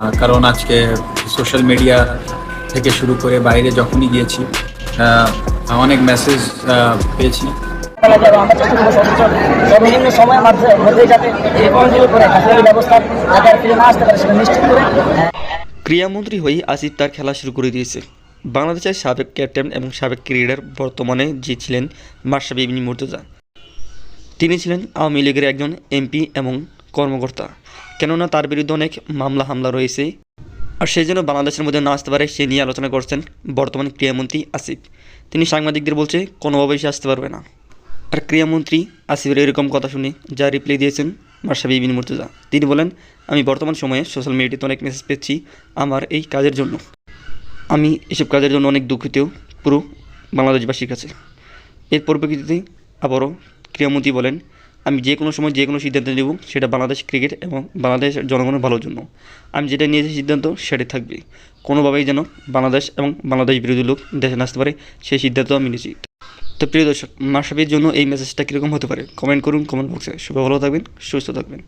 কারণ আজকে social media থেকে শুরু করে বাইরে যখনই গিয়েছি অনেক মেসেজ পেয়েছি। বলা যাবে আমরা চেষ্টা করব সর্বোচ্চ সর্বনিম্ন সময়ের মধ্যে মধ্যে যাতে এই করে ব্যবস্থা যাতে ফিরে না আসতে পারে সেটা নিশ্চিত করে ক্রীড়ামন্ত্রী হয়ে আসিফ তার খেলা শুরু করে দিয়েছে। বাংলাদেশের সাবেক ক্যাপ্টেন এবং সাবেক ক্রিকেটার বর্তমানে যে ছিলেন মার্শা বিবিনী মুর্তজা তিনি ছিলেন আওয়ামী লীগের একজন এমপি এবং কর্মকর্তা। কেননা তার বিরুদ্ধে অনেক মামলা হামলা রয়েছে। আর সেই জন্য বাংলাদেশের মধ্যে না আসতে পারে, সে নিয়ে আলোচনা করছেন বর্তমান ক্রীড়ামন্ত্রী আসিফ। তিনি সাংবাদিকদের বলছে, কোনোভাবেই সে আসতে পারবে না। আর ক্রীড়ামন্ত্রী আসিফের এরকম কথা শুনে যা রিপ্লাই দিয়েছেন মার্শা বিবিন মুর্তজা, তিনি বলেন, আমি বর্তমান সময়ে সোশ্যাল মিডিয়াতে অনেক মেসেজ পেয়েছি আমার এই কাজের জন্য। আমি এসব কাজের জন্য অনেক দুঃখিত পুরো বাংলাদেশবাসীর কাছে। এর পরিপ্রেক্ষিতে আবারও ক্রীড়ামন্ত্রী বলেন আমি যে কোনো সময় যে কোনো সিদ্ধান্ত নেব, সেটা বাংলাদেশ ক্রিকেট এবং বাংলাদেশ জনগণের ভালোর জন্য। আমি যেটা নিয়েছি সিদ্ধান্ত, সেটাই থাকবে। কোনোভাবেই যেন বাংলাদেশ এবং বাংলাদেশ বিরোধী লোক দেশে নাচতে পারে, সেই সিদ্ধান্ত আমি নিয়েছি। তো প্রিয় দর্শক মাসাবির জন্য এই মেসেজটা কীরকম হতে পারে? কমেন্ট করুন কমেন্ট বক্সে সবাই ভালো থাকবেন, সুস্থ থাকবেন।